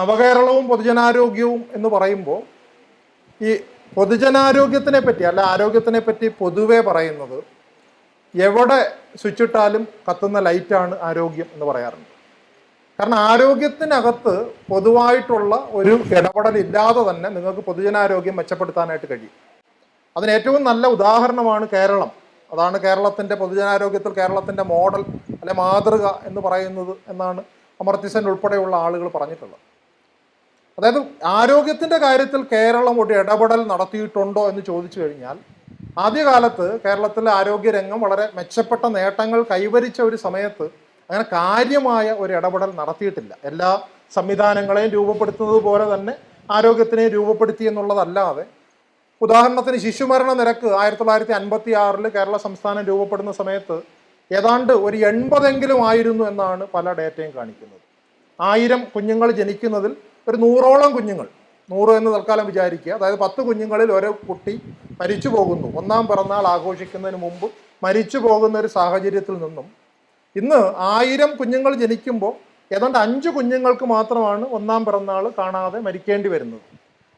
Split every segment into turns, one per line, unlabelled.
നവകേരളവും പൊതുജനാരോഗ്യവും എന്ന് പറയുമ്പോൾ ഈ പൊതുജനാരോഗ്യത്തിനെ പറ്റി അല്ല ആരോഗ്യത്തിനെ പറ്റി പൊതുവെ പറയുന്നത് എവിടെ സ്വിച്ചിട്ടാലും കത്തുന്ന ലൈറ്റാണ് ആരോഗ്യം എന്ന് പറയാറുണ്ട്. കാരണം ആരോഗ്യത്തിനകത്ത് പൊതുവായിട്ടുള്ള ഒരു ഇടപെടൽ ഇല്ലാതെ തന്നെ നിങ്ങൾക്ക് പൊതുജനാരോഗ്യം മെച്ചപ്പെടുത്താനായിട്ട് കഴിയും. അതിന് ഏറ്റവും നല്ല ഉദാഹരണമാണ് കേരളം. അതാണ് കേരളത്തിന്റെ പൊതുജനാരോഗ്യത്തിൽ കേരളത്തിന്റെ മോഡൽ അല്ലെ മാതൃക എന്ന് പറയുന്നത് എന്നാണ് അമർത്യസൻ ഉൾപ്പെടെയുള്ള ആളുകൾ പറഞ്ഞിട്ടുള്ളത്. അതായത് ആരോഗ്യത്തിന്റെ കാര്യത്തിൽ കേരളം ഒരു ഇടപെടൽ നടത്തിയിട്ടുണ്ടോ എന്ന് ചോദിച്ചു കഴിഞ്ഞാൽ ആദ്യകാലത്ത് കേരളത്തിലെ ആരോഗ്യരംഗം വളരെ മെച്ചപ്പെട്ട നേട്ടങ്ങൾ കൈവരിച്ച ഒരു സമയത്ത് അങ്ങനെ കാര്യമായ ഒരു ഇടപെടൽ നടത്തിയിട്ടില്ല. എല്ലാ സംവിധാനങ്ങളെയും രൂപപ്പെടുത്തുന്നത് പോലെ തന്നെ ആരോഗ്യത്തിനെ രൂപപ്പെടുത്തി എന്നുള്ളതല്ലാതെ ഉദാഹരണത്തിന് ശിശുമരണ നിരക്ക് ആയിരത്തി തൊള്ളായിരത്തി അൻപത്തി ആറിൽ കേരള സംസ്ഥാനം രൂപപ്പെടുന്ന സമയത്ത് ഏതാണ്ട് ഒരു എൺപതെങ്കിലും ആയിരുന്നു എന്നാണ് പല ഡേറ്റയും കാണിക്കുന്നത്. ആയിരം കുഞ്ഞുങ്ങൾ ജനിക്കുന്നതിൽ ഒരു നൂറോളം കുഞ്ഞുങ്ങൾ. നൂറ് എന്ന് തൽക്കാലം വിചാരിക്കുക. അതായത് പത്ത് കുഞ്ഞുങ്ങളിൽ ഓരോ കുട്ടി മരിച്ചു പോകുന്നു. ഒന്നാം പിറന്നാൾ ആഘോഷിക്കുന്നതിന് മുമ്പ് മരിച്ചു പോകുന്ന ഒരു സാഹചര്യത്തിൽ നിന്നും ഇന്ന് ആയിരം കുഞ്ഞുങ്ങൾ ജനിക്കുമ്പോൾ ഏതാണ്ട് അഞ്ച് കുഞ്ഞുങ്ങൾക്ക് മാത്രമാണ് ഒന്നാം പിറന്നാൾ കാണാതെ മരിക്കേണ്ടി വരുന്നത്.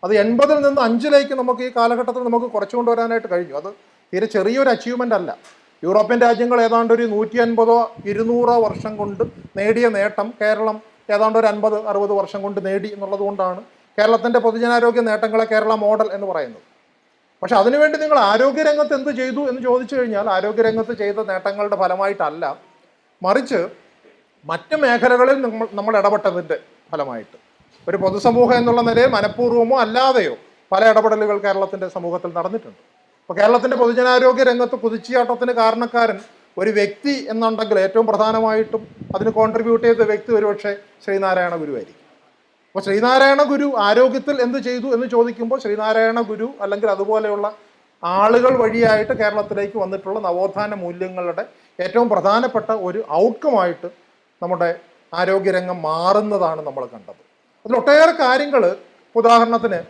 അത് എൺപതിൽ നിന്ന് അഞ്ചിലേക്ക് നമുക്ക് ഈ കാലഘട്ടത്തിൽ നമുക്ക് കുറച്ചു കൊണ്ടുവരാനായിട്ട് കഴിഞ്ഞു. അത് തീരെ ചെറിയൊരു അച്ചീവ്മെന്റ് അല്ല. യൂറോപ്യൻ രാജ്യങ്ങൾ ഏതാണ്ട് ഒരു നൂറ്റി അൻപതോ ഇരുന്നൂറോ വർഷം കൊണ്ട് നേടിയ നേട്ടം കേരളം ഏതാണ്ട് ഒരു അൻപത് അറുപത് വർഷം കൊണ്ട് നേടി എന്നുള്ളത് കൊണ്ടാണ് കേരളത്തിന്റെ പൊതുജനാരോഗ്യ നേട്ടങ്ങളെ കേരള മോഡൽ എന്ന് പറയുന്നത്. പക്ഷെ അതിനുവേണ്ടി നിങ്ങൾ ആരോഗ്യരംഗത്ത് എന്ത് ചെയ്തു എന്ന് ചോദിച്ചു കഴിഞ്ഞാൽ ആരോഗ്യരംഗത്ത് ചെയ്ത നേട്ടങ്ങളുടെ ഫലമായിട്ടല്ല. മറിച്ച് മറ്റ് മേഖലകളിൽ നമ്മൾ നമ്മൾ ഇടപെട്ടതിന്റെ ഫലമായിട്ട്. ഒരു പൊതുസമൂഹം എന്നുള്ള നിലയിൽ മനഃപൂർവമോ അല്ലാതെയോ പല ഇടപെടലുകൾ കേരളത്തിന്റെ സമൂഹത്തിൽ നടന്നിട്ടുണ്ട്. അപ്പോൾ കേരളത്തിന്റെ പൊതുജനാരോഗ്യ രംഗത്ത് കുതിച്ചുചാട്ടത്തിന് കാരണക്കാരൻ ഒരു വ്യക്തി എന്നുണ്ടെങ്കിൽ ഏറ്റവും പ്രധാനമായിട്ടും അതിന് കോൺട്രിബ്യൂട്ട് ചെയ്ത വ്യക്തി ഒരുപക്ഷെ ശ്രീനാരായണ ഗുരുവായിരിക്കും അപ്പോൾ ശ്രീനാരായണ ഗുരു ആരോഗ്യത്തിൽ എന്ത് ചെയ്തു എന്ന് ചോദിക്കുമ്പോൾ ശ്രീനാരായണ ഗുരു അല്ലെങ്കിൽ അതുപോലെയുള്ള ആളുകൾ വഴിയായിട്ട് കേരളത്തിലേക്ക് വന്നിട്ടുള്ള നവോത്ഥാന മൂല്യങ്ങളുടെ ഏറ്റവും പ്രധാനപ്പെട്ട ഒരു ഔട്ട്കമായിട്ട് നമ്മുടെ ആരോഗ്യരംഗം മാറുന്നതാണ് നമ്മൾ കണ്ടത്. അതിലൊട്ടേറെ കാര്യങ്ങൾ ഉദാഹരണത്തിന്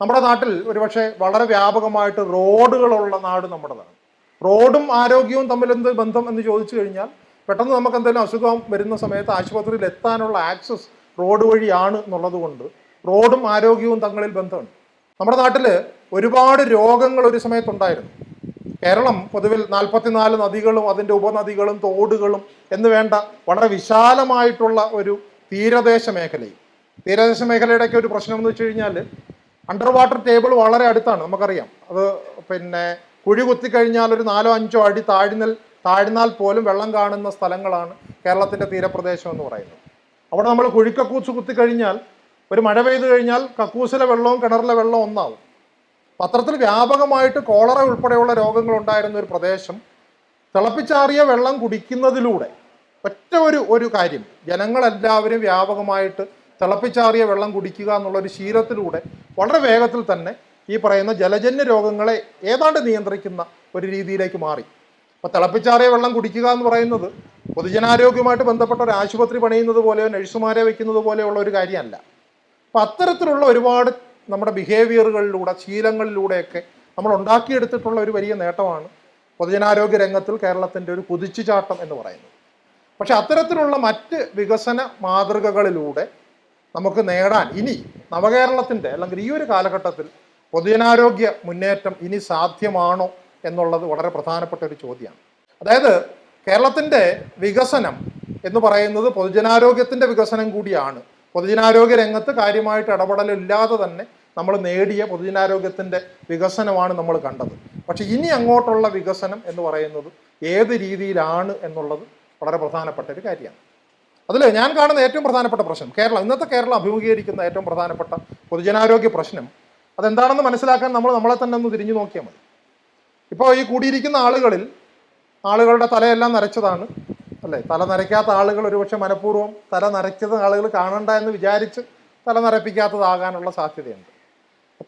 നമ്മുടെ നാട്ടിൽ ഒരുപക്ഷെ വളരെ വ്യാപകമായിട്ട് റോഡുകളുള്ള നാട് നമ്മുടേതാണ്. റോഡും ആരോഗ്യവും തമ്മിൽ എന്ത് ബന്ധം എന്ന് ചോദിച്ചു കഴിഞ്ഞാൽ പെട്ടെന്ന് നമുക്ക് എന്തെങ്കിലും അസുഖം വരുന്ന സമയത്ത് ആശുപത്രിയിൽ എത്താനുള്ള ആക്സസ് റോഡ് വഴിയാണ് എന്നുള്ളത് കൊണ്ട് റോഡും ആരോഗ്യവും തങ്ങളിൽ ബന്ധമുണ്ട്. നമ്മുടെ നാട്ടിൽ ഒരുപാട് രോഗങ്ങൾ ഒരു സമയത്തുണ്ടായിരുന്നു. കേരളം പൊതുവിൽ നാൽപ്പത്തിനാല് നദികളും അതിന്റെ ഉപനദികളും തോടുകളും എന്ന് വേണ്ട വളരെ വിശാലമായിട്ടുള്ള ഒരു തീരദേശ മേഖലയും തീരദേശ മേഖലയുടെയൊക്കെ ഒരു പ്രശ്നം എന്ന് വെച്ച് കഴിഞ്ഞാൽ അണ്ടർ വാട്ടർ ടേബിൾ വളരെ അടുത്താണ് നമുക്കറിയാം. അത് പിന്നെ കുഴി കുത്തിക്കഴിഞ്ഞാൽ ഒരു നാലോ അഞ്ചോ അടി താഴ്ന്നൽ താഴ്ന്നാൽ പോലും വെള്ളം കാണുന്ന സ്ഥലങ്ങളാണ് കേരളത്തിന്റെ തീരപ്രദേശം എന്ന് പറയുന്നത്. അവിടെ നമ്മൾ കുഴിക്കക്കൂസ് കുത്തിക്കഴിഞ്ഞാൽ ഒരു മഴ പെയ്തു കഴിഞ്ഞാൽ കക്കൂസിലെ വെള്ളവും കിണറിലെ വെള്ളവും ഒന്നാവും. പത്രത്തിൽ വ്യാപകമായിട്ട് കോളറ ഉൾപ്പെടെയുള്ള രോഗങ്ങൾ ഉണ്ടായിരുന്ന ഒരു പ്രദേശം തിളപ്പിച്ചാറിയ വെള്ളം കുടിക്കുന്നതിലൂടെ ഒറ്റ ഒരു ഒരു കാര്യം ജനങ്ങളെല്ലാവരും വ്യാപകമായിട്ട് തിളപ്പിച്ചാറിയ വെള്ളം കുടിക്കുക എന്നുള്ള ഒരു ശീലത്തിലൂടെ വളരെ വേഗത്തിൽ തന്നെ ഈ പറയുന്ന ജലജന്യ രോഗങ്ങളെ ഏതാണ്ട് നിയന്ത്രിക്കുന്ന ഒരു രീതിയിലേക്ക് മാറി. അപ്പോൾ തിളപ്പിച്ചാറിയ വെള്ളം കുടിക്കുക എന്ന് പറയുന്നത് പൊതുജനാരോഗ്യവുമായിട്ട് ബന്ധപ്പെട്ട ഒരു ആശുപത്രി പണിയുന്നത് പോലെയോ നഴ്സുമാരെ വെക്കുന്നത് പോലെയുള്ള ഒരു കാര്യമല്ല. അപ്പം അത്തരത്തിലുള്ള ഒരുപാട് നമ്മുടെ ബിഹേവിയറുകളിലൂടെ ശീലങ്ങളിലൂടെയൊക്കെ നമ്മൾ ഉണ്ടാക്കിയെടുത്തിട്ടുള്ള ഒരു വലിയ നേട്ടമാണ് പൊതുജനാരോഗ്യ രംഗത്തിൽ കേരളത്തിന്റെ ഒരു കുതിച്ചുചാട്ടം എന്ന് പറയുന്നത്. പക്ഷെ അത്തരത്തിലുള്ള മറ്റ് വികസന മാതൃകകളിലൂടെ നമുക്ക് നേടാൻ ഇനി നവകേരളത്തിന്റെ അല്ലെങ്കിൽ ഈ ഒരു കാലഘട്ടത്തിൽ പൊതുജനാരോഗ്യ മുന്നേറ്റം ഇനി സാധ്യമാണോ എന്നുള്ളത് വളരെ പ്രധാനപ്പെട്ട ഒരു ചോദ്യമാണ്. അതായത് കേരളത്തിന്റെ വികസനം എന്ന് പറയുന്നത് പൊതുജനാരോഗ്യത്തിന്റെ വികസനം കൂടിയാണ്. പൊതുജനാരോഗ്യ രംഗത്ത് കാര്യമായിട്ട് ഇടപെടലില്ലാതെ തന്നെ നമ്മൾ നേടിയ പൊതുജനാരോഗ്യത്തിന്റെ വികസനമാണ് നമ്മൾ കണ്ടത്. പക്ഷേ ഇനി അങ്ങോട്ടുള്ള വികസനം എന്ന് പറയുന്നത് ഏത് രീതിയിലാണ് എന്നുള്ളത് വളരെ പ്രധാനപ്പെട്ട ഒരു കാര്യമാണ്. അതിൽ ഞാൻ കാണുന്ന ഏറ്റവും പ്രധാനപ്പെട്ട പ്രശ്നം കേരളം ഇന്നത്തെ കേരളം അഭിമുഖീകരിക്കുന്ന ഏറ്റവും പ്രധാനപ്പെട്ട പൊതുജനാരോഗ്യ പ്രശ്നം അതെന്താണെന്ന് മനസ്സിലാക്കാൻ നമ്മൾ നമ്മളെ തന്നെ ഒന്ന് തിരിഞ്ഞു നോക്കിയാൽ മതി. ഇപ്പോൾ ഈ കൂടിയിരിക്കുന്ന ആളുകളിൽ ആളുകളുടെ തലയെല്ലാം നരച്ചതാണ് അല്ലേ? തല നരയ്ക്കാത്ത ആളുകൾ ഒരുപക്ഷെ മനഃപൂർവം തല നരയ്ക്കുന്ന ആളുകൾ കാണണ്ട എന്ന് വിചാരിച്ച് തല നരപ്പിക്കാത്തതാകാനുള്ള സാധ്യതയുണ്ട്.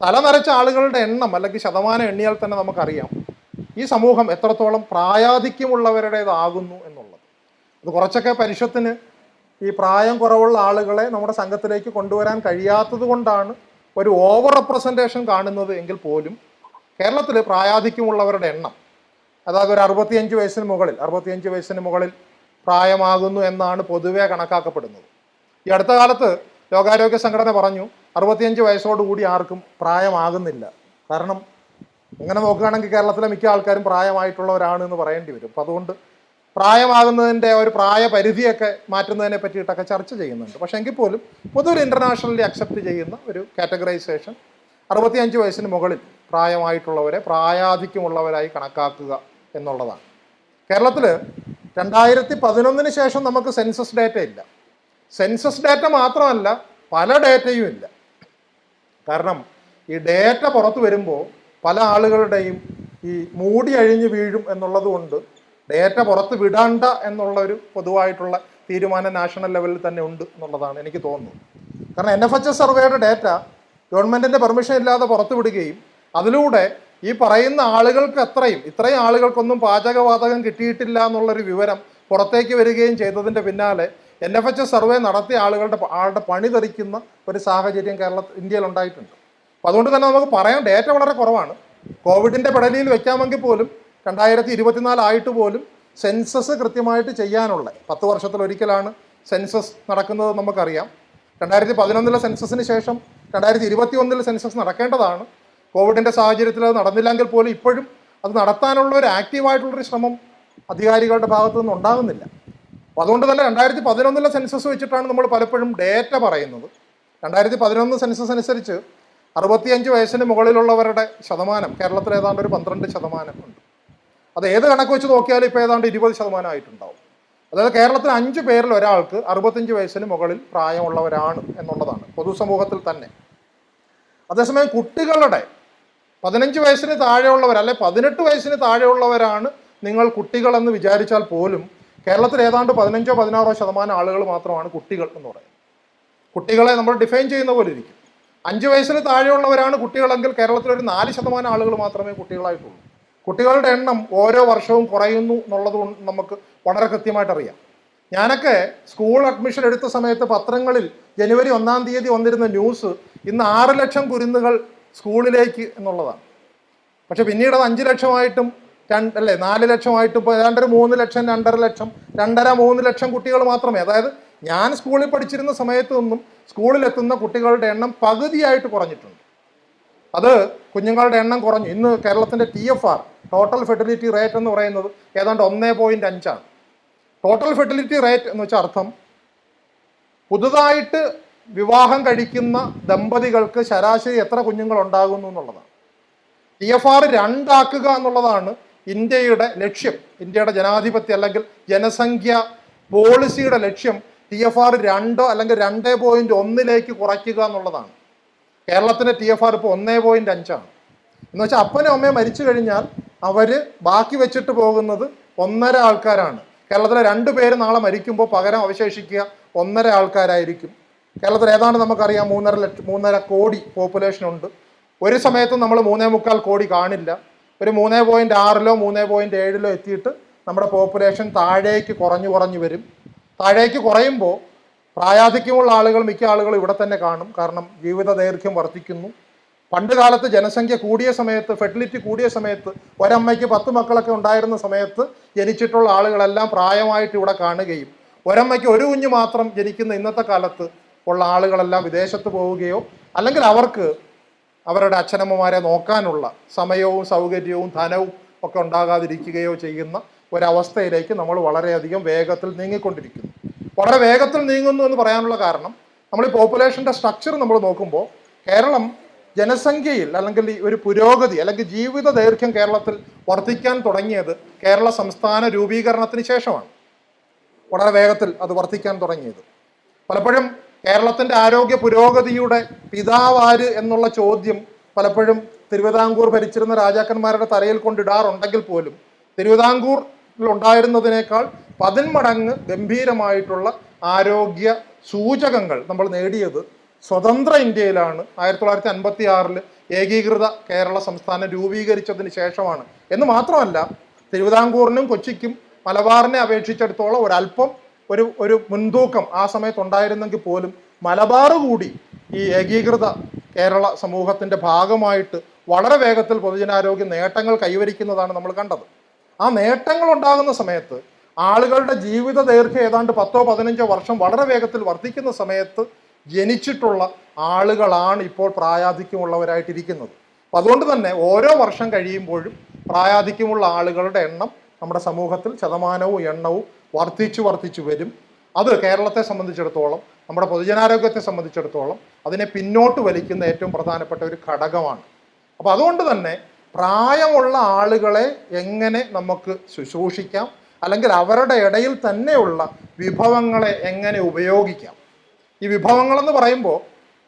തല നരച്ച ആളുകളുടെ എണ്ണം അല്ലെങ്കിൽ ശതമാനം എണ്ണിയാൽ തന്നെ നമുക്കറിയാം ഈ സമൂഹം എത്രത്തോളം പ്രായാധിക്യമുള്ളവരുടേതാകുന്നു എന്നുള്ളത്. അത് കുറച്ചൊക്കെ പരിഷത്തിന് ഈ പ്രായം കുറവുള്ള ആളുകളെ നമ്മുടെ സംഘത്തിലേക്ക് കൊണ്ടുവരാൻ കഴിയാത്തത് കൊണ്ടാണ് ഒരു ഓവർ റെപ്രസെന്റേഷൻ കാണുന്നത് എങ്കിൽ പോലും കേരളത്തിൽ പ്രായാധിക്യമുള്ളവരുടെ എണ്ണം അതായത് ഒരു അറുപത്തിയഞ്ച് വയസ്സിന് മുകളിൽ അറുപത്തിയഞ്ച് വയസ്സിന് മുകളിൽ പ്രായമാകുന്നു എന്നാണ് പൊതുവെ കണക്കാക്കപ്പെടുന്നത്. ഈ അടുത്ത കാലത്ത് ലോകാരോഗ്യ സംഘടന പറഞ്ഞു അറുപത്തിയഞ്ച് വയസ്സോടുകൂടി ആർക്കും പ്രായമാകുന്നില്ല. കാരണം അങ്ങനെ നോക്കുകയാണെങ്കിൽ കേരളത്തിലെ മിക്ക ആൾക്കാരും പ്രായമായിട്ടുള്ളവരാണ് എന്ന് പറയേണ്ടി വരും. അപ്പം അതുകൊണ്ട് പ്രായമാകുന്നതിന്റെ ഒരു പ്രായപരിധിയൊക്കെ മാറ്റുന്നതിനെ പറ്റിയിട്ടൊക്കെ ചർച്ച ചെയ്യുന്നുണ്ട്. പക്ഷേ എങ്കിൽ പോലും പൊതുവെ ഇന്റർനാഷണലി അക്സെപ്റ്റ് ചെയ്യുന്ന ഒരു കാറ്റഗറൈസേഷൻ അറുപത്തിയഞ്ച് വയസ്സിന് മുകളിൽ പ്രായമായിട്ടുള്ളവരെ പ്രായാധിക്യമുള്ളവരായി കണക്കാക്കുക എന്നുള്ളതാണ്. കേരളത്തിൽ രണ്ടായിരത്തി പതിനൊന്നിന് ശേഷം നമുക്ക് സെൻസസ് ഡാറ്റ ഇല്ല. സെൻസസ് ഡാറ്റ മാത്രമല്ല പല ഡാറ്റയും ഇല്ല. കാരണം ഈ ഡാറ്റ പുറത്തു വരുമ്പോൾ പല ആളുകളുടെയും ഈ മൂടി അഴിഞ്ഞു വീഴും എന്നുള്ളത് കൊണ്ട് ഡേറ്റ പുറത്ത് വിടണ്ട എന്നുള്ള ഒരു പൊതുവായിട്ടുള്ള തീരുമാനം നാഷണൽ ലെവലിൽ തന്നെ ഉണ്ട് എന്നുള്ളതാണ് എനിക്ക് തോന്നുന്നത്. കാരണം എൻ എഫ് എച്ച് എസ് സർവേയുടെ ഡേറ്റ ഗവൺമെന്റിന്റെ പെർമിഷൻ ഇല്ലാതെ പുറത്തു വിടുകയും അതിലൂടെ ഈ പറയുന്ന ആളുകൾക്ക് എത്രയും ഇത്രയും ആളുകൾക്കൊന്നും പാചകവാതകം കിട്ടിയിട്ടില്ല എന്നുള്ളൊരു വിവരം പുറത്തേക്ക് വരികയും ചെയ്തതിന്റെ പിന്നാലെ എൻ എഫ് എച്ച് സർവേ നടത്തിയ ആളുകളുടെ ആളുടെ പണി തെറിക്കുന്ന ഒരു സാഹചര്യം കേരള ഇന്ത്യയിൽ ഉണ്ടായിട്ടുണ്ട്. അപ്പോൾ അതുകൊണ്ട് തന്നെ നമുക്ക് പറയാൻ ഡേറ്റ വളരെ കുറവാണ്. കോവിഡിന്റെ പെടലിയിൽ വെക്കാമെങ്കിൽ പോലും രണ്ടായിരത്തി ഇരുപത്തിനാലായിട്ട് പോലും സെൻസസ് കൃത്യമായിട്ട് ചെയ്യാനുള്ള പത്ത് വർഷത്തിലൊരിക്കലാണ് സെൻസസ് നടക്കുന്നത് നമുക്കറിയാം. രണ്ടായിരത്തി പതിനൊന്നിലെ സെൻസസിന് ശേഷം രണ്ടായിരത്തി ഇരുപത്തി ഒന്നിൽ സെൻസസ് നടക്കേണ്ടതാണ്. കോവിഡിന്റെ സാഹചര്യത്തിൽ അത് നടന്നില്ലെങ്കിൽ പോലും ഇപ്പോഴും അത് നടത്താനുള്ള ഒരു ആക്റ്റീവായിട്ടുള്ളൊരു ശ്രമം അധികാരികളുടെ ഭാഗത്തു നിന്ന് ഉണ്ടാകുന്നില്ല. അതുകൊണ്ട് തന്നെ രണ്ടായിരത്തി പതിനൊന്നിലെ സെൻസസ് വെച്ചിട്ടാണ് നമ്മൾ പലപ്പോഴും ഡേറ്റ പറയുന്നത്. രണ്ടായിരത്തി പതിനൊന്ന് സെൻസസ് അനുസരിച്ച് അറുപത്തിയഞ്ച് വയസ്സിന് മുകളിലുള്ളവരുടെ ശതമാനം കേരളത്തിൽ ഏതാണ്ട് ഒരു പന്ത്രണ്ട് ശതമാനം ഉണ്ട്. അത് ഏത് കണക്ക് വെച്ച് നോക്കിയാലും ഇപ്പോൾ ഏതാണ്ട് ഇരുപത് ശതമാനം ആയിട്ടുണ്ടാവും. അതായത് കേരളത്തിൽ അഞ്ച് പേരിൽ ഒരാൾക്ക് അറുപത്തഞ്ച് വയസ്സിന് മുകളിൽ പ്രായമുള്ളവരാണ് എന്നുള്ളതാണ് പൊതുസമൂഹത്തിൽ തന്നെ. അതേസമയം കുട്ടികളുടെ പതിനഞ്ച് വയസ്സിന് താഴെയുള്ളവർ അല്ലെ പതിനെട്ട് വയസ്സിന് താഴെയുള്ളവരാണ് നിങ്ങൾ കുട്ടികളെന്ന് വിചാരിച്ചാൽ പോലും കേരളത്തിൽ ഏതാണ്ട് പതിനഞ്ചോ പതിനാറോ ശതമാനം ആളുകൾ മാത്രമാണ് കുട്ടികൾ എന്ന് പറയുന്നത്. കുട്ടികളെ നമ്മൾ ഡിഫൈൻ ചെയ്യുന്ന പോലെ ഇരിക്കും. അഞ്ച് വയസ്സിന് താഴെയുള്ളവരാണ് കുട്ടികളെങ്കിൽ കേരളത്തിൽ ഒരു നാല് ശതമാനം ആളുകൾ മാത്രമേ കുട്ടികളായിട്ടുള്ളൂ. കുട്ടികളുടെ എണ്ണം ഓരോ വർഷവും കുറയുന്നു എന്നുള്ളത് നമുക്ക് വളരെ കൃത്യമായിട്ട് അറിയാം. ഞാനൊക്കെ സ്കൂൾ അഡ്മിഷൻ എടുത്ത സമയത്ത് പത്രങ്ങളിൽ ജനുവരി ഒന്നാം തീയതി വന്നിരുന്ന ന്യൂസ് ഇന്ന് ആറ് ലക്ഷം കുരുന്നുകൾ സ്കൂളിലേക്ക് എന്നുള്ളതാണ്. പക്ഷെ പിന്നീട് അത് അഞ്ച് ലക്ഷമായിട്ടും രണ്ട് അല്ലേ നാല് ലക്ഷമായിട്ടും ഇപ്പോൾ ഏതാണ്ട് ഒരു മൂന്ന് ലക്ഷം രണ്ടര ലക്ഷം രണ്ടര മൂന്ന് ലക്ഷം കുട്ടികൾ മാത്രമേ. അതായത് ഞാൻ സ്കൂളിൽ പഠിച്ചിരുന്ന സമയത്ത് നിന്നും സ്കൂളിലെത്തുന്ന കുട്ടികളുടെ എണ്ണം പകുതിയായിട്ട് കുറഞ്ഞിട്ടുണ്ട്. അത് കുഞ്ഞുങ്ങളുടെ എണ്ണം കുറഞ്ഞു. ഇന്ന് കേരളത്തിന്റെ T F R total fertility rate എന്ന് പറയുന്നത് ഏതാണ്ട് ഒന്നേ പോയിന്റ് അഞ്ചാണ്. ടോട്ടൽ ഫെർട്ടിലിറ്റി റേറ്റ് എന്ന് വെച്ചാൽ അർത്ഥം പുതുതായിട്ട് വിവാഹം കഴിക്കുന്ന ദമ്പതികൾക്ക് ശരാശരി എത്ര കുഞ്ഞുങ്ങൾ ഉണ്ടാകുന്നു എന്നുള്ളതാണ്. ടി എഫ് ആർ രണ്ടാക്കുക എന്നുള്ളതാണ് ഇന്ത്യയുടെ ലക്ഷ്യം. ഇന്ത്യയുടെ ജനാധിപത്യ അല്ലെങ്കിൽ ജനസംഖ്യ പോളിസിയുടെ ലക്ഷ്യം ടി എഫ് ആർ രണ്ടോ അല്ലെങ്കിൽ രണ്ടേ പോയിന്റ് ഒന്നിലേക്ക് കുറയ്ക്കുക എന്നുള്ളതാണ്. കേരളത്തിന്റെ ടി എഫ് ആർ ഇപ്പോൾ ഒന്നേ പോയിന്റ് അഞ്ചാണ്. എന്ന് വെച്ചാൽ അപ്പനും അമ്മയും മരിച്ചു കഴിഞ്ഞാൽ അവർ ബാക്കി വെച്ചിട്ട് പോകുന്നത് ഒന്നര ആൾക്കാരാണ്. കേരളത്തിലെ രണ്ട് പേര് നാളെ മരിക്കുമ്പോൾ പകരം അവശേഷിക്കുക ഒന്നര ആൾക്കാരായിരിക്കും. കേരളത്തിൽ ഏതാണ്ട് നമുക്കറിയാം മൂന്നര ലക്ഷം മൂന്നര കോടി പോപ്പുലേഷൻ ഉണ്ട്. ഒരു സമയത്തും നമ്മൾ മൂന്നേ മുക്കാൽ കോടി കാണില്ല. ഒരു മൂന്നേ പോയിന്റ് ആറിലോ മൂന്നേ പോയിന്റ് ഏഴിലോ എത്തിയിട്ട് നമ്മുടെ പോപ്പുലേഷൻ താഴേക്ക് കുറഞ്ഞു കുറഞ്ഞു വരും. താഴേക്ക് കുറയുമ്പോൾ പ്രായാധിക്യമുള്ള ആളുകൾ മിക്ക ആളുകൾ ഇവിടെ തന്നെ കാണും. കാരണം ജീവിത ദൈർഘ്യം വർദ്ധിക്കുന്നു. പണ്ട് കാലത്ത് ജനസംഖ്യ കൂടിയ സമയത്ത് ഫെർട്ടിലിറ്റി കൂടിയ സമയത്ത് ഒരമ്മയ്ക്ക് പത്ത് മക്കളൊക്കെ ഉണ്ടായിരുന്ന സമയത്ത് ജനിച്ചിട്ടുള്ള ആളുകളെല്ലാം പ്രായമായിട്ട് ഇവിടെ കാണുകയും ഒരമ്മയ്ക്ക് ഒരു കുഞ്ഞ് മാത്രം ജനിക്കുന്ന ഇന്നത്തെ കാലത്ത് ഉള്ള ആളുകളെല്ലാം വിദേശത്ത് പോവുകയോ അല്ലെങ്കിൽ അവർക്ക് അവരുടെ അച്ഛനമ്മമാരെ നോക്കാനുള്ള സമയവും സൗകര്യവും ധനവും ഒക്കെ ഉണ്ടാകാതിരിക്കുകയോ ചെയ്യുന്ന ഒരവസ്ഥയിലേക്ക് നമ്മൾ വളരെയധികം വേഗത്തിൽ നീങ്ങിക്കൊണ്ടിരിക്കുന്നു. വളരെ വേഗത്തിൽ നീങ്ങുന്നു എന്ന് പറയാനുള്ള കാരണം നമ്മൾ ഈ പോപ്പുലേഷന്റെ സ്ട്രക്ചർ നമ്മൾ നോക്കുമ്പോൾ കേരളം ജനസംഖ്യയിൽ അല്ലെങ്കിൽ ഈ ഒരു പുരോഗതി അല്ലെങ്കിൽ ജീവിത ദൈർഘ്യം കേരളത്തിൽ വർദ്ധിക്കാൻ തുടങ്ങിയത് കേരള സംസ്ഥാന രൂപീകരണത്തിന് ശേഷമാണ്. വളരെ വേഗത്തിൽ അത് വർദ്ധിക്കാൻ തുടങ്ങിയത്. പലപ്പോഴും കേരളത്തിന്റെ ആരോഗ്യ പുരോഗതിയുടെ പിതാവാര് എന്നുള്ള ചോദ്യം പലപ്പോഴും തിരുവിതാംകൂർ ഭരിച്ചിരുന്ന രാജാക്കന്മാരുടെ തലയിൽ കൊണ്ടിടാറുണ്ടെങ്കിൽ പോലും തിരുവിതാംകൂറിൽ ഉണ്ടായിരുന്നതിനേക്കാൾ പതിന്മടങ്ങ് ഗംഭീരമായിട്ടുള്ള ആരോഗ്യ സൂചകങ്ങൾ നമ്മൾ നേടിയത് സ്വതന്ത്ര ഇന്ത്യയിലാണ്. ആയിരത്തി തൊള്ളായിരത്തി അൻപത്തി ആറിൽ ഏകീകൃത കേരള സംസ്ഥാനം രൂപീകരിച്ചതിന് ശേഷമാണ്. എന്ന് മാത്രമല്ല തിരുവിതാംകൂറിനും കൊച്ചിക്കും മലബാറിനെ അപേക്ഷിച്ചിടത്തോളം ഒരല്പം ഒരു ഒരു മുൻതൂക്കം ആ സമയത്ത് ഉണ്ടായിരുന്നെങ്കിൽ പോലും മലബാർ കൂടി ഈ ഏകീകൃത കേരള സമൂഹത്തിന്റെ ഭാഗമായിട്ട് വളരെ വേഗത്തിൽ പൊതുജനാരോഗ്യ നേട്ടങ്ങൾ കൈവരിക്കുന്നതാണ് നമ്മൾ കണ്ടത്. ആ നേട്ടങ്ങൾ ഉണ്ടാകുന്ന സമയത്ത് ആളുകളുടെ ജീവിത ദൈർഘ്യം ഏതാണ്ട് പത്തോ പതിനഞ്ചോ വർഷം വളരെ വേഗത്തിൽ വർദ്ധിക്കുന്ന സമയത്ത് ജനിച്ചിട്ടുള്ള ആളുകളാണ് ഇപ്പോൾ പ്രായാധിക്യമുള്ളവരായിട്ടിരിക്കുന്നത്. അപ്പം അതുകൊണ്ട് തന്നെ ഓരോ വർഷം കഴിയുമ്പോഴും പ്രായാധിക്യമുള്ള ആളുകളുടെ എണ്ണം നമ്മുടെ സമൂഹത്തിൽ ശതമാനവും എണ്ണവും വർദ്ധിച്ചു വർദ്ധിച്ചു വരും. അത് കേരളത്തെ സംബന്ധിച്ചിടത്തോളം നമ്മുടെ പൊതുജനാരോഗ്യത്തെ സംബന്ധിച്ചിടത്തോളം അതിനെ പിന്നോട്ട് വലിക്കുന്ന ഏറ്റവും പ്രധാനപ്പെട്ട ഒരു ഘടകമാണ്. അപ്പോൾ അതുകൊണ്ട് തന്നെ പ്രായമുള്ള ആളുകളെ എങ്ങനെ നമുക്ക് ശുശ്രൂഷിക്കാം? അല്ലെങ്കിൽ അവരുടെ ഇടയിൽ തന്നെയുള്ള വിഭവങ്ങളെ എങ്ങനെ ഉപയോഗിക്കാം? ഈ വിഭവങ്ങളെന്ന് പറയുമ്പോൾ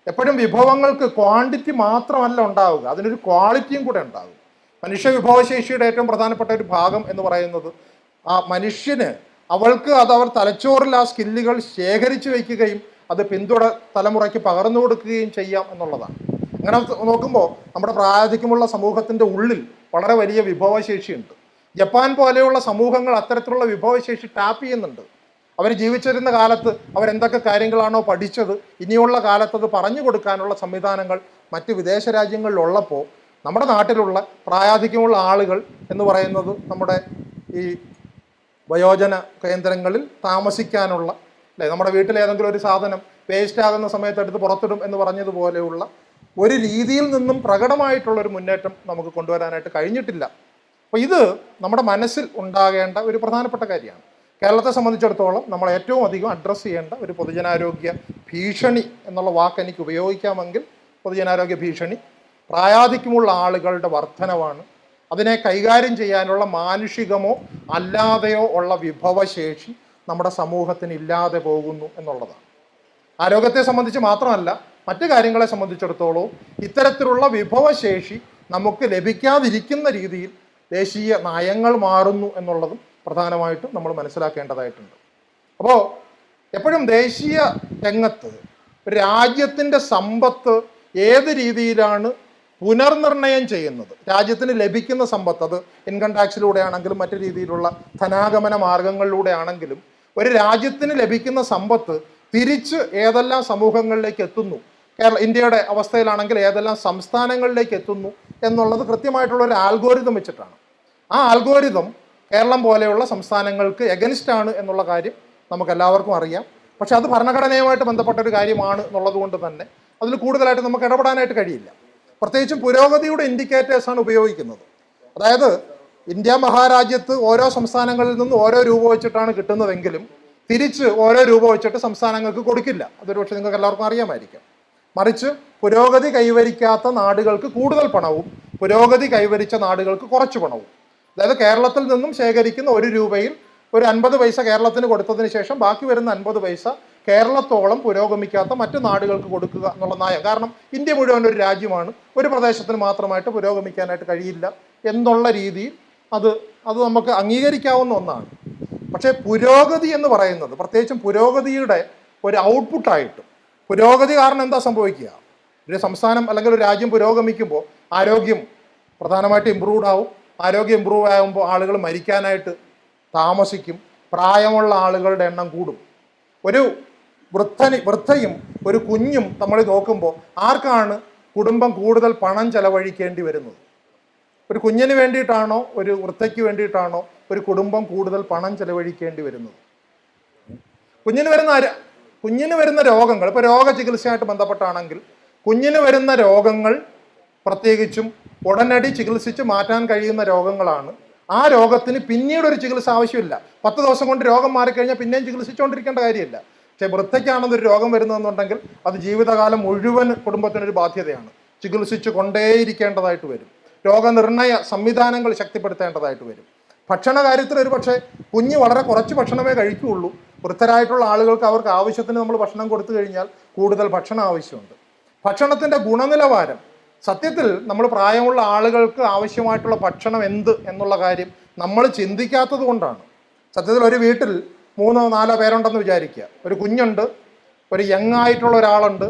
എപ്പോഴും വിഭവങ്ങൾക്ക് ക്വാണ്ടിറ്റി മാത്രമല്ല ഉണ്ടാവുക. അതിനൊരു ക്വാളിറ്റിയും കൂടെ ഉണ്ടാകും. മനുഷ്യ വിഭവശേഷിയുടെ ഏറ്റവും പ്രധാനപ്പെട്ട ഒരു ഭാഗം എന്ന് പറയുന്നത് ആ മനുഷ്യന് അവൾക്ക് അത് അവർ തലച്ചോറിൽ ആ സ്കില്ലുകൾ ശേഖരിച്ചു വയ്ക്കുകയും അത് പിന്തുട തലമുറയ്ക്ക് പകർന്നു കൊടുക്കുകയും ചെയ്യാം എന്നുള്ളതാണ്. അങ്ങനെ നോക്കുമ്പോൾ നമ്മുടെ പ്രായാധിക്യമുള്ള സമൂഹത്തിന്റെ ഉള്ളിൽ വളരെ വലിയ വിഭവശേഷിയുണ്ട്. ജപ്പാൻ പോലെയുള്ള സമൂഹങ്ങൾ അത്തരത്തിലുള്ള വിഭവശേഷി ടാപ്പ് ചെയ്യുന്നുണ്ട്. അവർ ജീവിച്ചിരുന്ന കാലത്ത് അവരെന്തൊക്കെ കാര്യങ്ങളാണോ പഠിച്ചത് ഇനിയുള്ള കാലത്ത് അത് പറഞ്ഞു കൊടുക്കാനുള്ള സംവിധാനങ്ങൾ മറ്റ് വിദേശ രാജ്യങ്ങളിലുള്ളപ്പോൾ നമ്മുടെ നാട്ടിലുള്ള പ്രായാധിക്യമുള്ള ആളുകൾ എന്ന് പറയുന്നത് നമ്മുടെ ഈ വയോജന കേന്ദ്രങ്ങളിൽ താമസിക്കാനുള്ള അല്ലേ? നമ്മുടെ വീട്ടിൽ ഏതെങ്കിലും ഒരു സാധനം വേസ്റ്റ് ആകുന്ന സമയത്ത് എടുത്ത് പുറത്തിടും എന്ന് പറഞ്ഞതുപോലെയുള്ള ഒരു രീതിയിൽ നിന്നും പ്രകടമായിട്ടുള്ള ഒരു മുന്നേറ്റം നമുക്ക് കൊണ്ടുവരാനായിട്ട് കഴിഞ്ഞിട്ടില്ല. അപ്പോൾ ഇത് നമ്മുടെ മനസ്സിൽ ഉണ്ടാകേണ്ട ഒരു പ്രധാനപ്പെട്ട കാര്യമാണ്. കേരളത്തെ സംബന്ധിച്ചിടത്തോളം നമ്മൾ ഏറ്റവും അധികം അഡ്രസ്സ് ചെയ്യേണ്ട ഒരു പൊതുജനാരോഗ്യ ഭീഷണി എന്നുള്ള വാക്ക് എനിക്ക് ഉപയോഗിക്കാമെങ്കിൽ പൊതുജനാരോഗ്യ ഭീഷണി പ്രായാധിക്യമുള്ള ആളുകളുടെ വർധനവാണ് അതിനെ കൈകാര്യം ചെയ്യാനുള്ള മാനുഷികമോ അല്ലാതെയോ ഉള്ള വിഭവശേഷി നമ്മുടെ സമൂഹത്തിന് ഇല്ലാതെ പോകുന്നു എന്നുള്ളതാണ്. ആരോഗ്യത്തെ സംബന്ധിച്ച് മാത്രമല്ല മറ്റു കാര്യങ്ങളെ സംബന്ധിച്ചിടത്തോളവും ഇത്തരത്തിലുള്ള വിഭവശേഷി നമുക്ക് ലഭിക്കാതിരിക്കുന്ന രീതിയിൽ ദേശീയ നയങ്ങൾ മാറുന്നു എന്നുള്ളതും പ്രധാനമായിട്ടും നമ്മൾ മനസ്സിലാക്കേണ്ടതായിട്ടുണ്ട്. അപ്പോൾ എപ്പോഴും ദേശീയ രംഗത്ത് രാജ്യത്തിന്റെ സമ്പത്ത് ഏത് രീതിയിലാണ് പുനർനിർണയം ചെയ്യുന്നത്? രാജ്യത്തിന് ലഭിക്കുന്ന സമ്പത്ത് അത് ഇൻകം ടാക്സിലൂടെ ആണെങ്കിലും മറ്റു രീതിയിലുള്ള ധനാഗമന മാർഗങ്ങളിലൂടെ ആണെങ്കിലും ഒരു രാജ്യത്തിന് ലഭിക്കുന്ന സമ്പത്ത് തിരിച്ച് ഏതെല്ലാം സമൂഹങ്ങളിലേക്ക് എത്തുന്നു? കേരള ഇന്ത്യയുടെ അവസ്ഥയിലാണെങ്കിൽ ഏതെല്ലാം സംസ്ഥാനങ്ങളിലേക്ക് എത്തുന്നു എന്നുള്ളത് കൃത്യമായിട്ടുള്ള ഒരു ആൽഗോരിതം വെച്ചിട്ടാണ്. ആ ആൽഗോരിതം കേരളം പോലെയുള്ള സംസ്ഥാനങ്ങൾക്ക് എഗനിസ്റ്റ് ആണ് എന്നുള്ള കാര്യം നമുക്ക് എല്ലാവർക്കും അറിയാം. പക്ഷെ അത് ഭരണഘടനയുമായിട്ട് ബന്ധപ്പെട്ട ഒരു കാര്യമാണ് എന്നുള്ളത് കൊണ്ട് തന്നെ അതിൽ കൂടുതലായിട്ട് നമുക്ക് ഇടപെടാനായിട്ട് കഴിയില്ല. പ്രത്യേകിച്ചും പുരോഗതിയുടെ ഇൻഡിക്കേറ്റേഴ്സാണ് ഉപയോഗിക്കുന്നത്. അതായത് ഇന്ത്യ മഹാരാജ്യത്ത് ഓരോ സംസ്ഥാനങ്ങളിൽ നിന്ന് ഓരോ രൂപ വെച്ചിട്ടാണ് കിട്ടുന്നതെങ്കിലും തിരിച്ച് ഓരോ രൂപ വെച്ചിട്ട് സംസ്ഥാനങ്ങൾക്ക് കൊടുക്കില്ല. അതൊരു പക്ഷേ നിങ്ങൾക്ക് എല്ലാവർക്കും അറിയാമായിരിക്കും. മറിച്ച് പുരോഗതി കൈവരിക്കാത്ത നാടുകൾക്ക് കൂടുതൽ പണവും പുരോഗതി കൈവരിച്ച നാടുകൾക്ക് കുറച്ച് പണവും. അതായത് കേരളത്തിൽ നിന്നും ശേഖരിക്കുന്ന ഒരു രൂപയിൽ ഒരു അൻപത് പൈസ കേരളത്തിന് കൊടുത്തതിന് ശേഷം ബാക്കി വരുന്ന അൻപത് പൈസ കേരളത്തോളം പുരോഗമിക്കാത്ത മറ്റു നാടുകൾക്ക് കൊടുക്കുക എന്നുള്ള നയം. കാരണം ഇന്ത്യ മുഴുവൻ ഒരു രാജ്യമാണ്. ഒരു പ്രദേശത്തിന് മാത്രമായിട്ട് പുരോഗമിക്കാനായിട്ട് കഴിയില്ല എന്നുള്ള രീതിയിൽ അത് അത് നമുക്ക് അംഗീകരിക്കാവുന്ന ഒന്നാണ്. പക്ഷേ പുരോഗതി എന്ന് പറയുന്നത് പ്രത്യേകിച്ചും പുരോഗതിയുടെ ഒരു ഔട്ട്പുട്ടായിട്ട് പുരോഗതി കാരണം എന്താ സംഭവിക്കുക? ഒരു സംസ്ഥാനം അല്ലെങ്കിൽ ഒരു രാജ്യം പുരോഗമിക്കുമ്പോൾ ആരോഗ്യം പ്രധാനമായിട്ട് ഇമ്പ്രൂവ്ഡ് ആവും. ആരോഗ്യം ഇമ്പ്രൂവ് ആകുമ്പോൾ ആളുകൾ മരിക്കാനായിട്ട് താമസിക്കും. പ്രായമുള്ള ആളുകളുടെ എണ്ണം കൂടും. ഒരു വൃദ്ധന് വൃദ്ധയും ഒരു കുഞ്ഞും നമ്മൾ നോക്കുമ്പോൾ ആർക്കാണ് കുടുംബം കൂടുതൽ പണം ചെലവഴിക്കേണ്ടി വരുന്നത്? ഒരു കുഞ്ഞിന് വേണ്ടിയിട്ടാണോ ഒരു വൃദ്ധയ്ക്ക് വേണ്ടിയിട്ടാണോ ഒരു കുടുംബം കൂടുതൽ പണം ചെലവഴിക്കേണ്ടി വരുന്നത്? കുഞ്ഞിന് വരുന്ന കുഞ്ഞിന് വരുന്ന രോഗങ്ങൾ ഇപ്പോൾ രോഗചികിത്സയായിട്ട് ബന്ധപ്പെട്ടാണെങ്കിൽ കുഞ്ഞിന് വരുന്ന രോഗങ്ങൾ പ്രത്യേകിച്ചും ഉടനടി ചികിത്സിച്ച് മാറ്റാൻ കഴിയുന്ന രോഗങ്ങളാണ്. ആ രോഗത്തിന് പിന്നീട് ഒരു ചികിത്സ ആവശ്യമില്ല. പത്ത് ദിവസം കൊണ്ട് രോഗം മാറിക്കഴിഞ്ഞാൽ പിന്നെയും ചികിത്സിച്ചുകൊണ്ടിരിക്കേണ്ട കാര്യമില്ല. പക്ഷേ വൃദ്ധയ്ക്കാണെന്നൊരു രോഗം വരുന്നതെന്നുണ്ടെങ്കിൽ അത് ജീവിതകാലം മുഴുവൻ കുടുംബത്തിനൊരു ബാധ്യതയാണ്. ചികിത്സിച്ചു കൊണ്ടേയിരിക്കേണ്ടതായിട്ട് വരും. രോഗനിർണയ സംവിധാനങ്ങൾ ശക്തിപ്പെടുത്തേണ്ടതായിട്ട് വരും. ഭക്ഷണ കാര്യത്തിൽ ഒരു പക്ഷേ കുഞ്ഞ് വളരെ കുറച്ച് ഭക്ഷണമേ കഴിക്കുകയുള്ളൂ. വൃദ്ധരായിട്ടുള്ള ആളുകൾക്ക് അവർക്ക് ആവശ്യത്തിന് നമ്മൾ ഭക്ഷണം കൊടുത്തു കഴിഞ്ഞാൽ കൂടുതൽ ഭക്ഷണം ആവശ്യമുണ്ട്. ഭക്ഷണത്തിന്റെ ഗുണനിലവാരം. സത്യത്തിൽ നമ്മൾ പ്രായമുള്ള ആളുകൾക്ക് ആവശ്യമായിട്ടുള്ള ഭക്ഷണം എന്ത് എന്നുള്ള കാര്യം നമ്മൾ ചിന്തിക്കാത്തത് കൊണ്ടാണ്. സത്യത്തിൽ ഒരു വീട്ടിൽ മൂന്നോ നാലോ പേരുണ്ടെന്ന് വിചാരിക്കുക. ഒരു കുഞ്ഞുണ്ട് ഒരു യങ് ആയിട്ടുള്ള ഒരാളുണ്ട്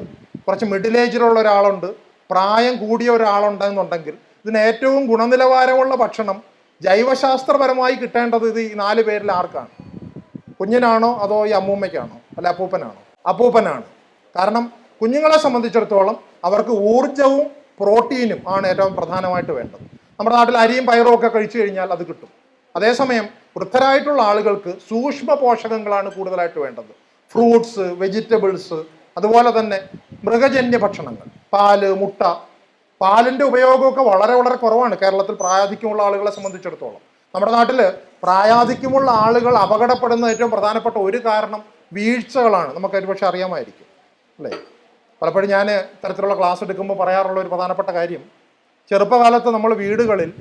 കുറച്ച് മിഡിൽ ഏജിലുള്ള ഒരാളുണ്ട് പ്രായം കൂടിയ ഒരാളുണ്ടെന്നുണ്ടെങ്കിൽ ഇതിന് ഏറ്റവും ഗുണനിലവാരമുള്ള ഭക്ഷണം ജൈവശാസ്ത്രപരമായി കിട്ടേണ്ടത് ഇത് ഈ നാല് പേരിൽ ആർക്കാണ്? കുഞ്ഞിനാണോ അതോ ഈ അമ്മൂമ്മയ്ക്കാണോ? അല്ല അപ്പൂപ്പനാണോ? അപ്പൂപ്പനാണ്. കാരണം കുഞ്ഞുങ്ങളെ സംബന്ധിച്ചിടത്തോളം അവർക്ക് ഊർജവും പ്രോട്ടീനും ആണ് ഏറ്റവും പ്രധാനമായിട്ട് വേണ്ടത്. നമ്മുടെ നാട്ടിൽ അരിയും പയറും ഒക്കെ കഴിച്ചു കഴിഞ്ഞാൽ അത് കിട്ടും. അതേസമയം വൃദ്ധരായിട്ടുള്ള ആളുകൾക്ക് സൂക്ഷ്മ പോഷകങ്ങളാണ് കൂടുതലായിട്ട് വേണ്ടത്. ഫ്രൂട്ട്സ് വെജിറ്റബിൾസ് അതുപോലെ തന്നെ മൃഗജന്യ ഭക്ഷണങ്ങൾ പാൽ മുട്ട പാലിന്റെ ഉപയോഗമൊക്കെ വളരെ വളരെ കുറവാണ്. കേരളത്തിൽ പ്രായാധിക്യമുള്ള ആളുകളെ സംബന്ധിച്ചിടത്തോളം. നമ്മുടെ നാട്ടിൽ പ്രായാധിക്യമുള്ള ആളുകൾ അപകടപ്പെടുന്ന ഏറ്റവും പ്രധാനപ്പെട്ട ഒരു കാരണം വീഴ്ചകളാണ്. നമുക്ക് ഒരുപക്ഷെ അറിയാമായിരിക്കും. അല്ലേ? പലപ്പോഴും ഞാൻ ഇത്തരത്തിലുള്ള ക്ലാസ് എടുക്കുമ്പോൾ പറയാറുള്ള ഒരു പ്രധാനപ്പെട്ട കാര്യം ചെറുപ്പകാലത്ത് നമ്മൾ വീടുകളിൽ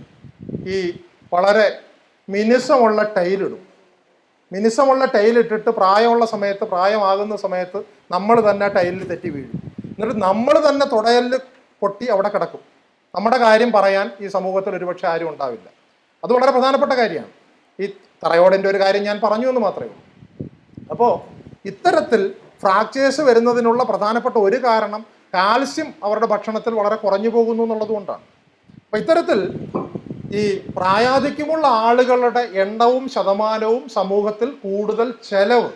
ഈ വളരെ മിനുസമുള്ള ടൈലിടും മിനുസമുള്ള ടൈലിട്ടിട്ട് പ്രായമുള്ള സമയത്ത് പ്രായമാകുന്ന സമയത്ത് നമ്മൾ തന്നെ ടൈലിൽ തെറ്റി വീഴും. എന്നിട്ട് നമ്മൾ തന്നെ തുടയലിൽ പൊട്ടി അവിടെ കിടക്കും. നമ്മുടെ കാര്യം പറയാൻ ഈ സമൂഹത്തിൽ ഒരുപക്ഷെ ആരും ഉണ്ടാവില്ല. അത് വളരെ പ്രധാനപ്പെട്ട കാര്യമാണ്. ഈ തറയോടിന്റെ ഒരു കാര്യം ഞാൻ പറഞ്ഞു എന്ന് മാത്രമേ ഉള്ളൂ. അപ്പോൾ ഇത്തരത്തിൽ ഫ്രാക്ചേഴ്സ് വരുന്നതിനുള്ള പ്രധാനപ്പെട്ട ഒരു കാരണം കാൽസ്യം അവരുടെ ഭക്ഷണത്തിൽ വളരെ കുറഞ്ഞു പോകുന്നു എന്നുള്ളത് കൊണ്ടാണ്. അപ്പോൾ ഇത്തരത്തിൽ ഈ പ്രായാധിക്യമുള്ള ആളുകളുടെ എണ്ണവും ശതമാനവും സമൂഹത്തിൽ കൂടുതൽ ചെലവ്.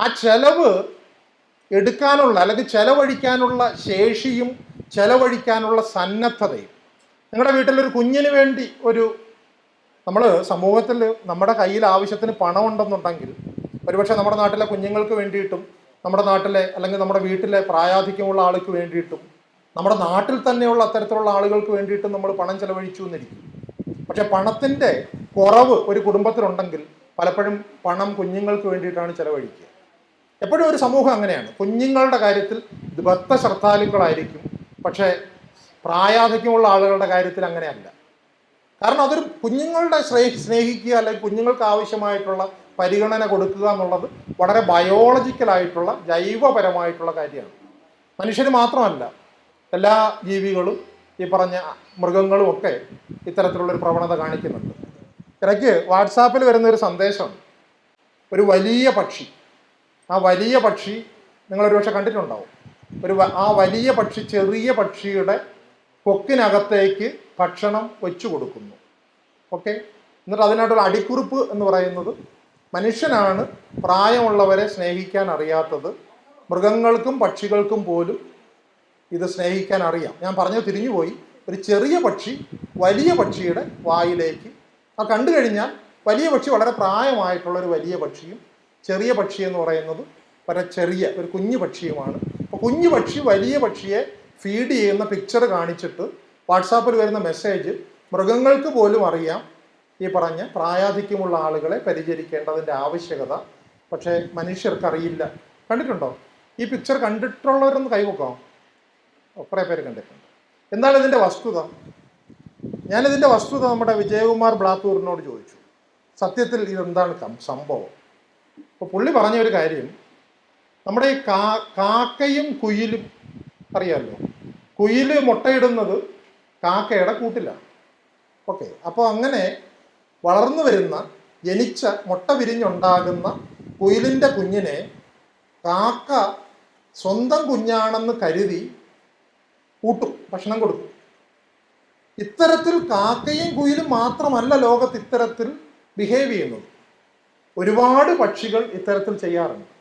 ആ ചെലവ് എടുക്കാനുള്ള അല്ലെങ്കിൽ ചെലവഴിക്കാനുള്ള ശേഷിയും ചെലവഴിക്കാനുള്ള സന്നദ്ധതയും. നിങ്ങളുടെ വീട്ടിലൊരു കുഞ്ഞിന് വേണ്ടി ഒരു നമ്മൾ സമൂഹത്തിൽ നമ്മുടെ കയ്യിൽ ആവശ്യത്തിന് പണം ഉണ്ടെന്നുണ്ടെങ്കിൽ ഒരുപക്ഷെ നമ്മുടെ നാട്ടിലെ കുഞ്ഞുങ്ങൾക്ക് വേണ്ടിയിട്ടും നമ്മുടെ നാട്ടിലെ അല്ലെങ്കിൽ നമ്മുടെ വീട്ടിലെ പ്രായാധിക്യമുള്ള ആൾക്ക് വേണ്ടിയിട്ടും നമ്മുടെ നാട്ടിൽ തന്നെയുള്ള അത്തരത്തിലുള്ള ആളുകൾക്ക് വേണ്ടിയിട്ടും നമ്മൾ പണം ചെലവഴിച്ചു എന്നിരിക്കും. പക്ഷെ പണത്തിന്റെ കുറവ് ഒരു കുടുംബത്തിലുണ്ടെങ്കിൽ പലപ്പോഴും പണം കുഞ്ഞുങ്ങൾക്ക് വേണ്ടിയിട്ടാണ് ചെലവഴിക്കുക. എപ്പോഴും ഒരു സമൂഹം അങ്ങനെയാണ്. കുഞ്ഞുങ്ങളുടെ കാര്യത്തിൽ ഭക്ത ശ്രദ്ധാലുക്കളായിരിക്കും പക്ഷേ പ്രായാധിക്യമുള്ള ആളുകളുടെ കാര്യത്തിൽ അങ്ങനെയല്ല. കാരണം അതൊരു കുഞ്ഞുങ്ങളുടെ സ്നേ സ്നേഹിക്കുക അല്ലെങ്കിൽ കുഞ്ഞുങ്ങൾക്ക് ആവശ്യമായിട്ടുള്ള പരിഗണന കൊടുക്കുക എന്നുള്ളത് വളരെ ബയോളജിക്കലായിട്ടുള്ള ജൈവപരമായിട്ടുള്ള കാര്യമാണ്. മനുഷ്യർ മാത്രമല്ല എല്ലാ ജീവികളും ഈ പറഞ്ഞ മൃഗങ്ങളും ഒക്കെ ഇത്തരത്തിലുള്ളൊരു പ്രവണത കാണിക്കുന്നുണ്ട്. ഇടയ്ക്ക് വാട്സാപ്പിൽ വരുന്ന ഒരു സന്ദേശം ഒരു വലിയ പക്ഷി. ആ വലിയ പക്ഷി നിങ്ങൾ ഒരുപക്ഷെ കണ്ടിട്ടുണ്ടാവും. ഒരു ആ വലിയ പക്ഷി ചെറിയ പക്ഷിയുടെ കൊക്കിനകത്തേക്ക് ഭക്ഷണം വെച്ചു കൊടുക്കുന്നു. ഓക്കെ? എന്നിട്ട് അതിനായിട്ടൊരു അടിക്കുറിപ്പ് എന്ന് പറയുന്നത് മനുഷ്യനാണ് പ്രായമുള്ളവരെ സ്നേഹിക്കാൻ അറിയാത്തത്. മൃഗങ്ങൾക്കും പക്ഷികൾക്കും പോലും ഇത് സ്നേഹിക്കാൻ അറിയാം. ഞാൻ പറഞ്ഞു തിരിഞ്ഞുപോയി ഒരു ചെറിയ പക്ഷി വലിയ പക്ഷിയുടെ വായിലേക്ക്. ആ കണ്ടു കഴിഞ്ഞാൽ വലിയ പക്ഷി വളരെ പ്രായമായിട്ടുള്ള ഒരു വലിയ പക്ഷിയും ചെറിയ പക്ഷി എന്ന് പറയുന്നത് വളരെ ചെറിയ ഒരു കുഞ്ഞു പക്ഷിയുമാണ്. കുഞ്ഞു പക്ഷി വലിയ പക്ഷിയെ ഫീഡ് ചെയ്യുന്ന പിക്ചർ കാണിച്ചിട്ട് വാട്സാപ്പിൽ വരുന്ന മെസ്സേജ് മൃഗങ്ങൾക്ക് പോലും അറിയാം ഈ പറഞ്ഞ പ്രായാധിക്യമുള്ള ആളുകളെ പരിചരിക്കേണ്ടതിന്റെ ആവശ്യകത. പക്ഷേ മനുഷ്യർക്കറിയില്ല കണ്ടിട്ടുണ്ടോ? ഈ പിക്ചർ കണ്ടിട്ടുള്ളവരൊന്ന് കൈവക്കാം കുറേ പേര് കണ്ടിട്ടുണ്ട്. എന്നാൽ ഇതിന്റെ വസ്തുത? ഞാനിതിന്റെ വസ്തുത നമ്മുടെ വിജയകുമാർ ബ്ലാത്തൂറിനോട് ചോദിച്ചു. സത്യത്തിൽ ഇതെന്താണ് സംഭവം? അപ്പോൾ പുള്ളി പറഞ്ഞ ഒരു കാര്യം നമ്മുടെ ഈ കാ കാക്കയും കുയിലും അറിയാമല്ലോ കുയിൽ മുട്ടയിടുന്നത് കാക്കയുടെ കൂട്ടിലാണ് ഓക്കെ അപ്പോൾ അങ്ങനെ വളർന്നു വരുന്ന ജനിച്ച മുട്ട വിരിഞ്ഞുണ്ടാകുന്ന കുയിലിന്റെ കുഞ്ഞിനെ കാക്ക സ്വന്തം കുഞ്ഞാണെന്ന് കരുതി കൂട്ടും ഭക്ഷണം കൊടുക്കും. ഇത്തരത്തിൽ കാക്കയും കുയിലും മാത്രമല്ല ലോകത്ത് ഇത്തരത്തിൽ ബിഹേവ് ചെയ്യുന്നത്. ഒരുപാട് പക്ഷികൾ ഇത്തരത്തിൽ ചെയ്യാറുണ്ട്.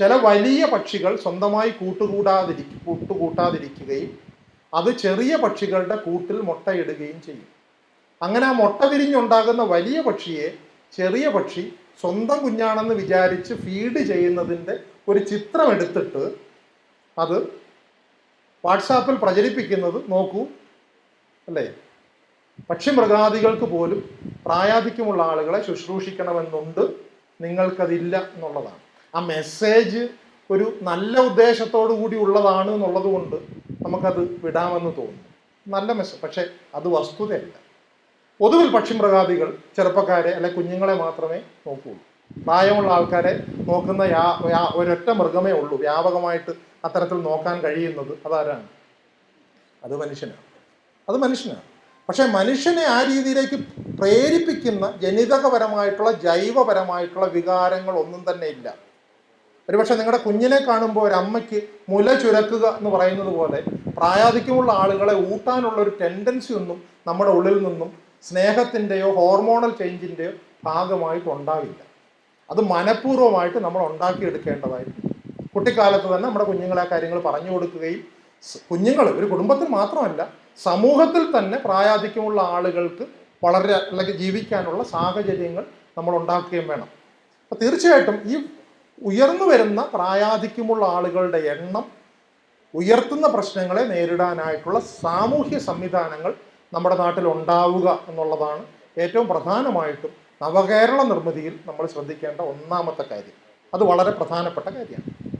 ചില വലിയ പക്ഷികൾ സ്വന്തമായി കൂട്ടുകൂടാതിരിക്ക കൂട്ടുകൂട്ടാതിരിക്കുകയും അത് ചെറിയ പക്ഷികളുടെ കൂട്ടിൽ മുട്ടയിടുകയും ചെയ്യും. അങ്ങനെ ആ മുട്ട വിരിഞ്ഞുണ്ടാകുന്ന വലിയ പക്ഷിയെ ചെറിയ പക്ഷി സ്വന്തം കുഞ്ഞാണെന്ന് വിചാരിച്ച് ഫീഡ് ചെയ്യുന്നതിന്റെ ഒരു ചിത്രം എടുത്തിട്ട് അത് വാട്സാപ്പിൽ പ്രചരിപ്പിക്കുന്നത് നോക്കൂ അല്ലേ? പക്ഷിമൃഗാദികൾക്ക് പോലും പ്രായാധിക്യമുള്ള ആളുകളെ ശുശ്രൂഷിക്കണമെന്നുണ്ട് നിങ്ങൾക്കതില്ല എന്നുള്ളതാണ്. ആ മെസ്സേജ് ഒരു നല്ല ഉദ്ദേശത്തോടു കൂടി ഉള്ളതാണ് എന്നുള്ളത് കൊണ്ട് നമുക്കത് വിടാമെന്ന് തോന്നുന്നു. നല്ല മെസ്സേജ് പക്ഷേ അത് വസ്തുതയല്ല. പൊതുവിൽ പക്ഷിമൃഗാദികൾ ചെറുപ്പക്കാരെ അല്ലെ കുഞ്ഞുങ്ങളെ മാത്രമേ നോക്കുകയുള്ളൂ പ്രായമുള്ള ആൾക്കാരെ നോക്കുന്ന യാ- ഒരൊറ്റ മൃഗമേ ഉള്ളൂ. വ്യാപകമായിട്ട് അത്തരത്തിൽ നോക്കാൻ കഴിയുന്നത് അതാരാണ്? അത് മനുഷ്യനാണ്. അത് മനുഷ്യനാണ്. പക്ഷേ മനുഷ്യനെ ആ രീതിയിലേക്ക് പ്രേരിപ്പിക്കുന്ന ജനിതകപരമായിട്ടുള്ള ജൈവപരമായിട്ടുള്ള വികാരങ്ങൾ ഒന്നും തന്നെ ഇല്ല. ഒരുപക്ഷെ നിങ്ങളുടെ കുഞ്ഞിനെ കാണുമ്പോൾ ഒരു അമ്മയ്ക്ക് മുല ചുരക്കുക എന്ന് പറയുന്നത് പോലെ പ്രായാധിക്യമുള്ള ആളുകളെ ഊട്ടാനുള്ള ഒരു ടെൻഡൻസി ഒന്നും നമ്മുടെ ഉള്ളിൽ നിന്നും സ്നേഹത്തിന്റെയോ ഹോർമോണൽ ചേഞ്ചിന്റെയോ ഭാഗമായിട്ട് ഉണ്ടാവില്ല. അത് മനഃപൂർവമായിട്ട് നമ്മൾ ഉണ്ടാക്കിയെടുക്കേണ്ടതായിരുന്നു കുട്ടിക്കാലത്ത് തന്നെ നമ്മുടെ കുഞ്ഞുങ്ങളെ കാര്യങ്ങൾ പറഞ്ഞു കൊടുക്കുകയും കുഞ്ഞുങ്ങൾ ഒരു കുടുംബത്തിൽ മാത്രമല്ല സമൂഹത്തിൽ തന്നെ പ്രായാധിക്യമുള്ള ആളുകൾക്ക് വളരെ അല്ലെങ്കിൽ ജീവിക്കാനുള്ള സാഹചര്യങ്ങൾ നമ്മൾ ഉണ്ടാക്കുകയും വേണം. അപ്പോൾ തീർച്ചയായിട്ടും ഈ ഉയർന്നു വരുന്ന പ്രായാധിക്യമുള്ള ആളുകളുടെ എണ്ണം ഉയർത്തുന്ന പ്രശ്നങ്ങളെ നേരിടാനായിട്ടുള്ള സാമൂഹ്യ സംവിധാനങ്ങൾ നമ്മുടെ നാട്ടിൽ ഉണ്ടാവുക എന്നുള്ളതാണ് ഏറ്റവും പ്രധാനമായിട്ടും നവകേരള നിർമ്മിതിയിൽ നമ്മൾ ശ്രദ്ധിക്കേണ്ട ഒന്നാമത്തെ കാര്യം. അത് വളരെ പ്രധാനപ്പെട്ട കാര്യമാണ്.